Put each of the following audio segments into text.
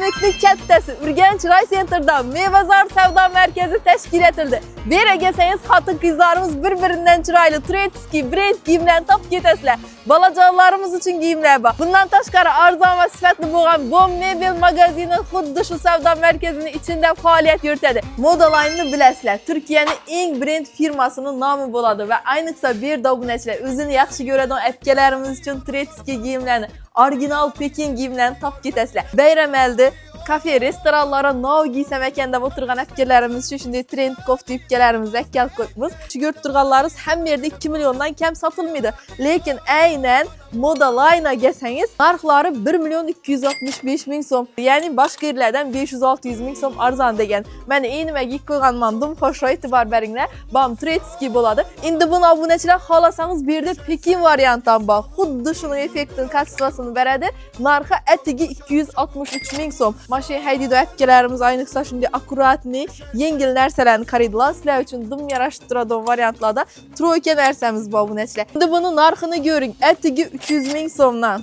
Bayramlıklı kattasi Urganch Ray Center'da Meyvazor savdo markazi tashkil etildi. Bu yerga kelsangiz xotin qizlarimiz bir-biridan chiroyli Turetski brend kiyimlarni topib ketasizlar. Bolajonlarimiz uchun kiyimlar bor. Bundan tashqari arzon va sifatli bo'lgan Bom Mebel magazini xuddi shu savdo markazining ichida faoliyat yuritadi. Modaline bilasizlar. Turkiyaning eng brend firmasining nomi bo'ladi va ayniqsa bu yerda obunachilar o'zini yaxshi ko'radigan apkalarimiz uchun Turetski kiyimlarni original Pekin kiyimlarini topib ketasizlar. Bayram oldi kafe restoranlara nav giysem ekan deb o'tirgan apikerlarimiz shunday trend kof tepkalarimiz akkal qo'yibmiz shu ko'rib turganlaringiz hamma yerda 2 milliondan kam sotilmaydi lekin aynan moda line kelsangiz narxlari 1 million 265 ming so'm ya'ni boshqa yerlardan 500-600 ming so'm arzon degan mana endi nimaga qo'yganman dum hoshroy e'tibor beringlar bam tretski bo'ladi endi buni obunachilar xohlasangiz bu yerda pekin varianti ham bor xuddi shuni effektini kastvasini beradi narxi atigi 263 ming so'm. Mana shu haydida apkalarimiz ayniqsa shunday akkuratni, yengil narsalarni qaraydilar. Sizlar uchun dum yarashib turadigan variantlarda troyka narsamiz bor obunachilar. Endi buni narxini ko'ring. Atigi 300 ming so'mdan.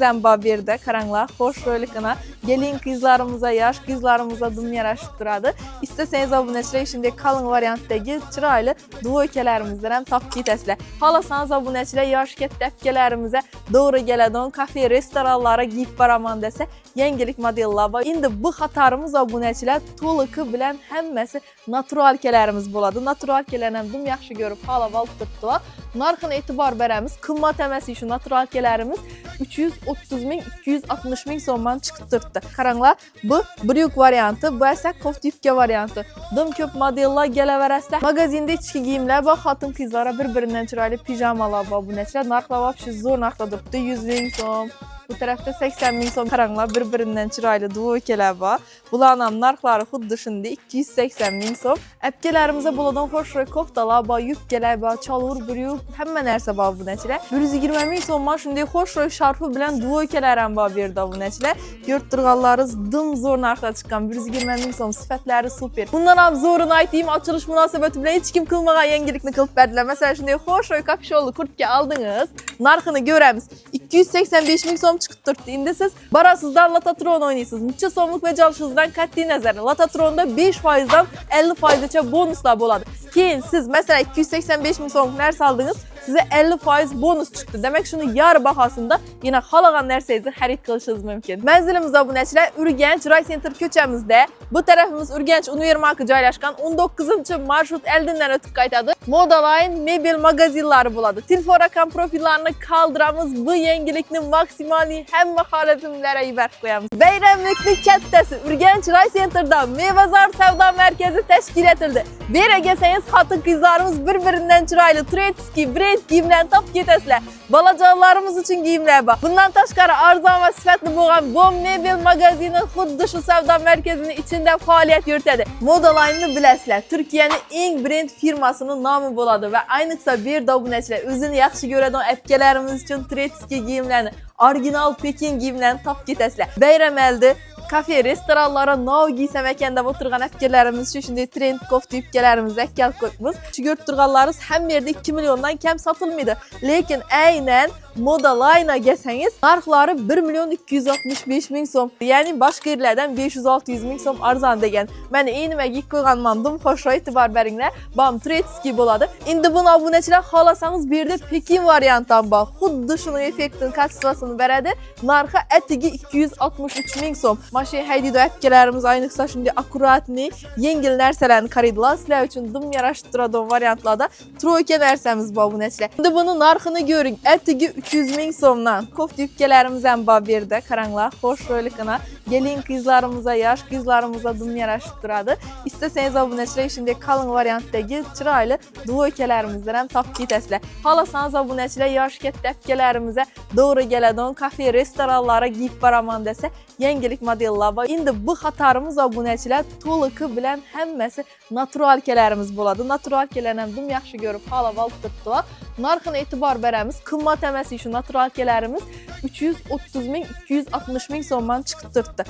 Ham bor bu yerda. Qaranglar, xo'sh rolikini. Gelin qizlarimizga, yosh qizlarimizga dum yarashib turadi. İsterseniz obunachilar shunday qalin variantdagi chiroyli duvoykalarimizdan ham topib ketasizlar. Xolasangiz obunachilar yosh katta apkalarimizga to'g'ri keladigan kafe, restoranlara giyib boraman desa, yangilik Üstəlik modellər İndi bu xatarımız abunəçilər toliqi bilan hammasi naturalkalarimiz bo'ladi. Naturalkalarni ham dum yaxshi ko'rib hal-aval turibdilar. Narxini e'tibor beramiz. Qimmat emas shu naturalkalarimiz 330 ming 260 ming so'mdan chiqib turibdi. Qaranglar, bu bryuk varianti, bu esa koftitka varianti. Dum ko'p modellar gelaverasida. Magazinda ichki kiyimlar bor, xotin qizlar bir-biridan chiroyli pijamalar bor. Bu narxlar narxlab shu zo'r narxda turibdi 100 ming so'm. Bu tarafda 80 ming so'm qaranglar bir-biridan chiroyli duvokalar bor. Bularning ham narxlari xuddi shunday 280 ming so'm. Apkalarimizda bo'ladigan xo'shroq koftalar bor, yubkalar bor, cholur, bryuk, hamma narsa bor bunachilar. 120 ming so'mdan shunday xo'shroq sharfi bilan duvokalar ham bor bu yerda bunachilar. Ko'rib turganlaringiz dim zo'r narxda chiqqan 120 ming so'm, sifatlari super. Bundan ham zo'rini aytayim, ochilish munosabati bilan hech kim qilmagan yangilikni qilib berdilar. Masalan, shunday xo'shroq kapshonli kurtka oldingiz, narxini ko'ramiz. 285 ming so'm chiqib turibdi. Endi siz borasizdan Lotatron o'ynaysiz. Necha so'mlik bajarishingizdan qat'iy nazar Lotatronda 5% dan 50%gacha bonuslar bo'ladi. Keyin siz masalan 285 ming so'mlik narsa oldingiz, sizga 50% bonus chiqdi. Demak, shuni yarı bahosida yana xohlagan narsangizni xarid qilishingiz mumkin. Manzilimiz obunachilar Urganch Ray Center ko'chamizda. Bu tarafimiz Urganch Univermarki joylashgan 19-marshrut oldindan o'tib qaytadi. Moda Line mebel magazinlari bo'ladi. Telefon raqam profillarini qoldiramiz. Bu yangilikni maksimaliy hamma xorazmlarga yuborib qo'yamiz. Bayramlikni kattasi Urganch Ray Center'da Meyvazor savdo markazi tashkil etildi. Bu yerga kelsangiz xotin qizlarimiz bir-biridan chiroyli Turetski brend kiyimlarni topib ketasizlar. Bolajonlarimiz uchun kiyimlar bor. Bundan tashqari arzon va sifatli bo'lgan Bom Mebel magazini xuddi shu savdo markazining ichida faoliyat yuritadi. Modaline bilasizlar. Turkiyaning eng brend firmasining nomi bo'ladi va ayniqsa bu yerda obunachilar o'zini yaxshi ko'radigan apkalarimiz uchun Turetski kiyimlarni original Pekin kiyimlarini topib ketasizlar. Bayram oldi kafe, restoranlara nav giysam ekan deb o'tirgan afikalarimiz shu shunday trend kofta yubkalarimizni akkal qo'yibmiz. Shu ko'rib turganlaringiz hamma yerda 2 milliondan kam sotilmaydi. Lekin aynan Moda Line'a gelseniz narxları 1 milyon 265 min som. Yani başka yerlerden 500-600 min som arzan degan. Mən eynimə gik qoyğan mandım. İtibar bərinlər. Bam Tretski boladı. İndi bunu abunəçilər xalasanız bir də Pekin variantdan bax. Xuddi şunun effektin katsivasını verədi. Narxı ətigi 263 min som. Maşin həydi döyətkələrimiz aynıqsa şimdi akuratni, yengil nərsələrini karidla. Sizlər üçün dım yaraşdıradığım variantlarda troyka nərsəmiz bu abunəçilər. İndi bunun narxını görün. Ətigi 300 ming so'mdan. Kofta yubkalarimiz ham bor bu yerda. Qaranglar, xo'sh rolikini. Gelin qizlarimizga, yosh qizlarimizga dum yarashib turadi. İsterseniz obunachilar shunday qalin variantdagi chiroyli duvoykalarimizdan ham topib ketasizlar. Xolasangiz obunachilar yosh katta apkalarimizga to'g'ri keladigan kafe, restoranlara giyib boraman desa, yangilik modellar bor. Endi bu xatarimiz obunachilar to'liqi bilan hammasi naturalkalarimiz bo'ladi. Naturalkalarni ham dum yaxshi ko'rib xolab olib turibdi narxına etibar verəmiz. Qımmat əməsi üçün naturalkələrimiz 330 min 260 min so'mdan chiqib turibdi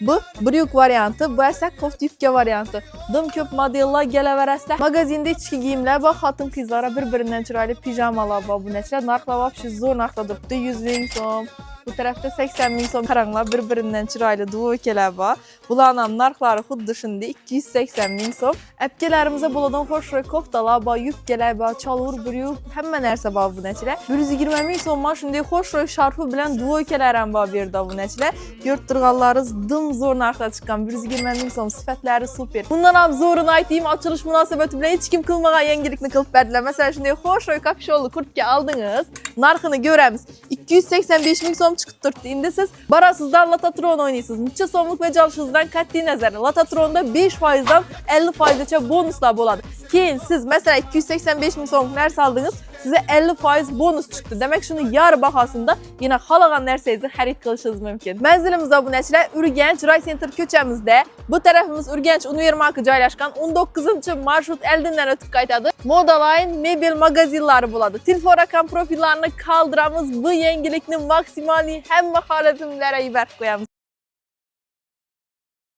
bu bryuk varianti bu esa koftivka varianti dim ko'p modellar kelaverasida magazinda ichki kiyimlar va xotin qizlar bir birinden chiroyli pijamalar va bu narxlar va zo'r narxda turibdi 100 ming so'm bu tərəfdə 80 min som qaranlar bir-birindən çıraylı duo kələbə. Bulanan narxları xuddi şindi 280 min som. Əpkələrimizə buladan xoş koftalar, ba, yük kələbə, çalur, bürüyüb, həmmə nərsə ba bu nəçilə. 120 min som var şindi xoş şarfı bilən duo kələrim ba bir də bu nəçilə. Yurt durğallarız dım zor narxda çıxan 120 min som sifətləri super. Bundan ab zorun aytayım açılış münasibəti bilə heç kim qılmağa yengilikni qılıb bərdilər. Məsələn şindi xoş kapşollu kurtka aldınız. Narxını görəmiz. 285 min som durdu. İndi siz barasızdan Latatron oynaysınız. Neçə somluq becalışınızdan qəti nəzərə. Latatronda 5%-dan 50%-ə bonuslar boladı. Keyin siz məsələn 285 min somluq nərs aldınız, sizə 50% bonus çıxdı. Demək şunu yarı bahasında yenə xalaqan nərsənizi xərid qilishiniz mümkün. Mənzilimiz abunəçilər Ürgənc Ray Center köçəmizdə. Bu tərəfimiz Ürgənc Univermarkı joylashgan 19-cu marşrut əldindən ötüb qaytadı. Modaline mebel magazinləri buladı. Telefon rəqəm profillərini qaldıramız. Bu yenilikni maksimali həmmə xarəcimlərə ibət qoyamız.